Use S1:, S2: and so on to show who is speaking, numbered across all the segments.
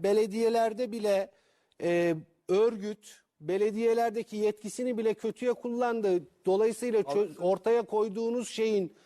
S1: belediyelerde bile e, örgüt belediyelerdeki yetkisini bile kötüye kullandı. Dolayısıyla çö- ortaya koyduğunuz şeyin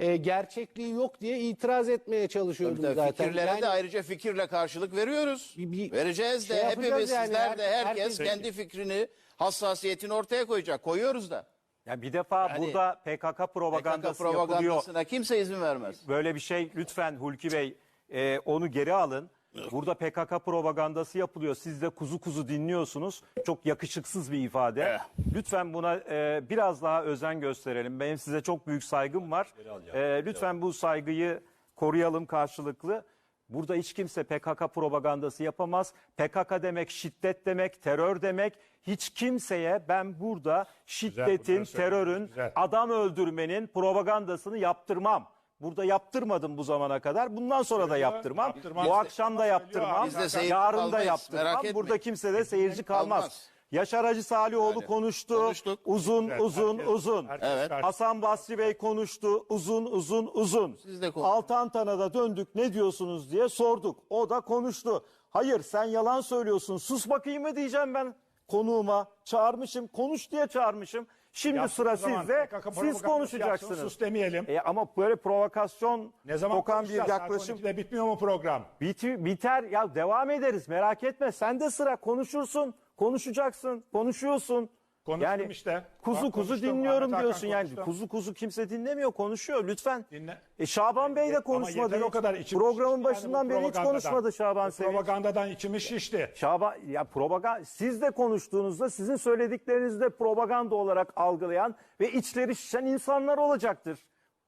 S1: e, gerçekliği yok diye itiraz etmeye çalışıyordum
S2: Tabii,
S1: zaten.
S2: Fikirlere
S1: Yani
S2: de ayrıca fikirle karşılık veriyoruz.
S1: Bir- bir
S2: Vereceğiz de
S1: şey yapacağız
S2: hepimiz
S1: yani.
S2: sizler de
S1: Her-
S2: herkes
S1: herkes-
S2: kendi fikrini hassasiyetini ortaya koyacak. Koyuyoruz da.
S3: Ya bir defa
S2: Yani
S3: burada PKK
S2: PKK
S3: propagandası yapılıyor.
S2: propagandasına kimse izin vermez.
S3: Böyle bir şey lütfen Hulki Bey e, onu geri alın. Burada PKK propagandası yapılıyor. Siz de kuzu kuzu dinliyorsunuz. Çok yakışıksız bir ifade. Lütfen buna e, biraz daha özen gösterelim. Benim size çok büyük saygım var. E, lütfen bu saygıyı koruyalım karşılıklı. Burada hiç kimse PKK propagandası yapamaz. PKK demek şiddet demek, terör demek. Hiç kimseye ben burada şiddetin,
S4: bunları söylediniz,
S3: terörün,
S4: güzel.
S3: adam öldürmenin propagandasını yaptırmam. Burada yaptırmadım bu zamana kadar. Bundan sonra da yaptırmam.
S4: yaptırmaz.
S3: Bu akşam da yaptırmam.
S2: Biz de seyirci
S3: Yarın da
S2: kalmayız,
S3: yaptırmam.
S2: etmeyin.
S3: Burada kimse de seyirci kalmaz.
S2: Kalmaz.
S3: Yaşar Hacı Salihoğlu
S2: Yani
S3: konuştu.
S2: konuştuk.
S3: Uzun
S4: Evet,
S3: uzun
S4: herkes-
S3: uzun.
S4: herkes
S2: Evet.
S3: Hasan Basri Bey konuştu. Uzun uzun uzun.
S2: Siz de konuşun.
S3: Altantan'a da döndük ne diyorsunuz diye sorduk. O da konuştu. Hayır sen yalan söylüyorsun. Sus bakayım mı diyeceğim ben konuğuma. Çağırmışım. Konuş diye çağırmışım. Şimdi
S4: Yapsın
S3: sıra
S4: zaman.
S3: sizde.
S4: PKK
S3: Siz
S4: propagandası
S3: konuşacaksınız.
S4: yapsın, sus demeyelim.
S3: E ama böyle provokasyon
S4: Ne zaman
S3: kokan bir
S4: konuşacağız? Saat
S3: yaklaşım
S4: 12'de bitmiyor mu program?
S3: Biti- biter ya devam ederiz merak etme sen de sıra konuşursun konuşacaksın konuşuyorsun.
S4: Konuştum işte.
S3: Kuzu
S4: Bak
S3: kuzu
S4: konuştum,
S3: dinliyorum
S4: Ahmet Hakan
S3: diyorsun yani
S4: konuştum.
S3: kuzu kuzu kimse dinlemiyor konuşuyor lütfen.
S4: Dinle.
S3: E Şaban Bey de
S4: Ama
S3: konuşmadı.
S4: yeter o
S3: hiç.
S4: kadar içim
S3: Programın
S4: şişti yani
S3: başından beri hiç
S4: propagandadan.
S3: konuşmadı Şaban
S4: Bu
S3: Sevinç.
S4: Propagandadan içimiz şişti.
S3: Şaban ya propaganda siz de konuştuğunuzda sizin söylediklerinizde propaganda olarak algılayan ve içleri şişen insanlar olacaktır.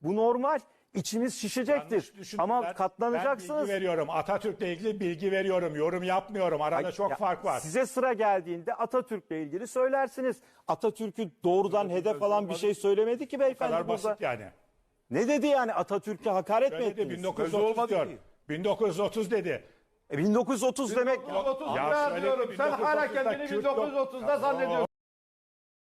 S3: Bu normal. İçimiz şişecektir.
S4: Yanlış düşündüler.
S3: Ama
S4: Ben
S3: katlanacaksınız.
S4: bilgi veriyorum. Atatürk'le ilgili bilgi veriyorum. Yorum yapmıyorum. Arada
S3: Ay,
S4: çok
S3: ya,
S4: fark var.
S3: Size sıra geldiğinde Atatürk'le ilgili söylersiniz. Atatürk'ü doğrudan hedef alan bir şey söylemedi ki
S4: Bu
S3: beyefendi
S4: kadar
S3: burada.
S4: basit yani.
S3: Ne dedi yani Atatürk'e hakaret mi
S4: Öyle
S3: ettiniz?
S4: 1930 diyor. 1930 dedi.
S3: E, 1930 demek
S4: Ya
S5: Ya
S4: söyle
S5: diyorum. Sen hala
S4: 1930'da
S5: kendini
S4: Kürt yok.
S5: 1930'da zannediyorsun.